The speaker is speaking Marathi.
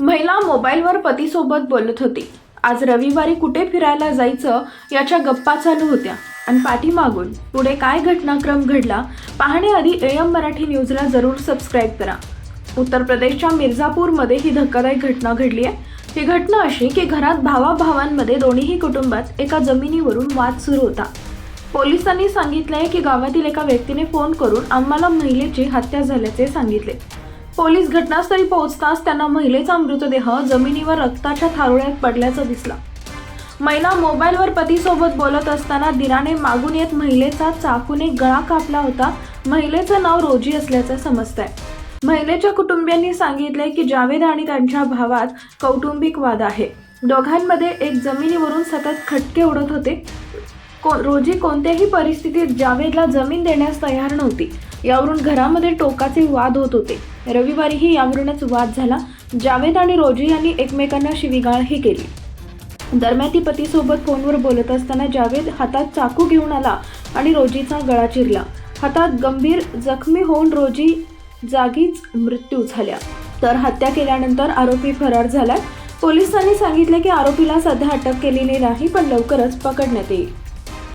महिला मोबाईलवर पतीसोबत बोलत होती. आज रविवारी कुठे फिरायला जायचं याच्या गप्पा चालू होत्या. आणि पाठीमागून पुढे काय घटनाक्रम घडला पाहण्याआधी एम मराठी न्यूजला जरूर सबस्क्राईब करा. उत्तर प्रदेशच्या मिर्झापूरमध्ये ही धक्कादायक घटना घडली आहे. ही घटना अशी की घरात भावाभावांमध्ये दोन्हीही कुटुंबात एका जमिनीवरून वाद सुरू होता. पोलिसांनी सांगितले की गावातील एका व्यक्तीने फोन करून आम्हाला महिलेची हत्या झाल्याचे सांगितले. पोलीस घटनास्थळी पोहोचताच त्यांना महिलेचा मृतदेह जमिनीवर रक्ताच्या थारोळ्यात पडल्याचं दिसलं. महिला मोबाईलवर पतीसोबत बोलत असताना दिराने मागून येत महिलेचा चाकूने गळा कापला होता. महिलेचं नाव रोजी असल्याचं समजतंय. महिलेच्या कुटुंबियांनी सांगितले की जावेद आणि त्यांच्या भावात कौटुंबिक वाद आहे. दोघांमध्ये एक जमिनीवरून सतत खटके उडत होते. को रोजी कोणत्याही परिस्थितीत जावेदला जमीन देण्यास तयार नव्हती. यावरून घरामध्ये टोकाचे वाद होत होते. रविवारीही यावरूनच वाद झाला. जावेद आणि रोजी यांनी एकमेकांना शिवीगाळही केली. दरम्यान ती पतीसोबत फोनवर बोलत असताना जावेद हातात चाकू घेऊन आला आणि रोजीचा गळा चिरला. हातात गंभीर जखमी होऊन रोजी जागीच मृत्यू झाल्या. तर हत्या केल्यानंतर आरोपी फरार झालाय पोलिसांनी सांगितले की आरोपीला सध्या अटक केलेली नाही पण लवकरच पकडण्यात येईल.